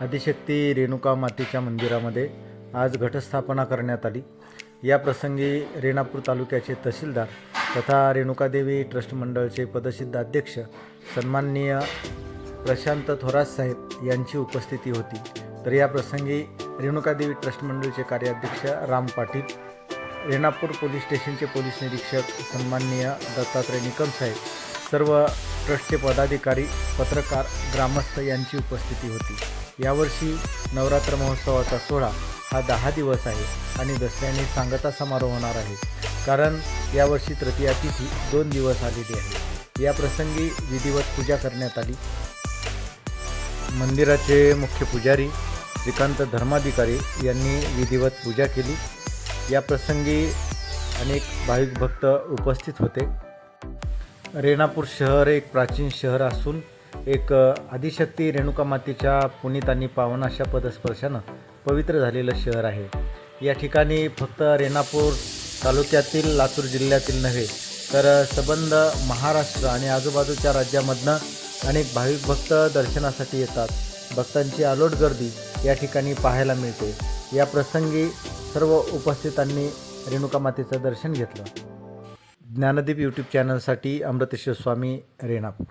आदिशक्ती रेणुका मातेच्या मंदिरामध्ये आज घटस्थापना करण्यात आली. या प्रसंगी रेणापूर तालुक्याचे तहसीलदार तथा रेणुकादेवी ट्रस्ट मंडळचे पदसिद्ध अध्यक्ष सन्माननीय प्रशांत थोरात साहेब यांची उपस्थिती होती. तर या प्रसंगी रेणुकादेवी ट्रस्ट मंडळचे कार्याध्यक्ष राम पाटील रेणापूर पोलीस स्टेशनचे पोलीस निरीक्षक सन्माननीय दत्तात्रय निकम साहेब सर्व ट्रस्टचे पदाधिकारी पत्रकार ग्रामस्थ यांची उपस्थिती होती. यावर्षी नवरात्र महोत्सवाचा सोहळा हा दहा दिवस आहे आणि दसऱ्याने सांगता समारोह होणार आहे. कारण यावर्षी तृतीया तिथी दोन दिवस आलेली आहे. या प्रसंगी विधिवत पूजा करण्यात आली. मंदिराचे मुख्य पुजारी श्रीकांत धर्माधिकारी यांनी विधिवत पूजा केली. या प्रसंगी अनेक भाविक भक्त उपस्थित होते. रेणापूर शहर एक प्राचीन शहर असून एक आदिशक्ती रेणुका मातेच्या पुनीत आणि पावन अशा पदस्पर्शानं पवित्र झालेलं शहर आहे. या ठिकाणी फक्त रेणापूर तालुक्यातील लातूर जिल्ह्यातील नव्हे तर सबंध महाराष्ट्र आणि आजूबाजूच्या राज्यामधनं अनेक भाविक भक्त दर्शनासाठी येतात. भक्तांची अलोट गर्दी या ठिकाणी पाहायला मिळते. या प्रसंगी सर्व उपस्थितांनी रेणुका मातेचं दर्शन घेतलं. ज्ञानदीप यूट्यूब चॅनलसाठी अमृतेश्वर स्वामी रेणापूर.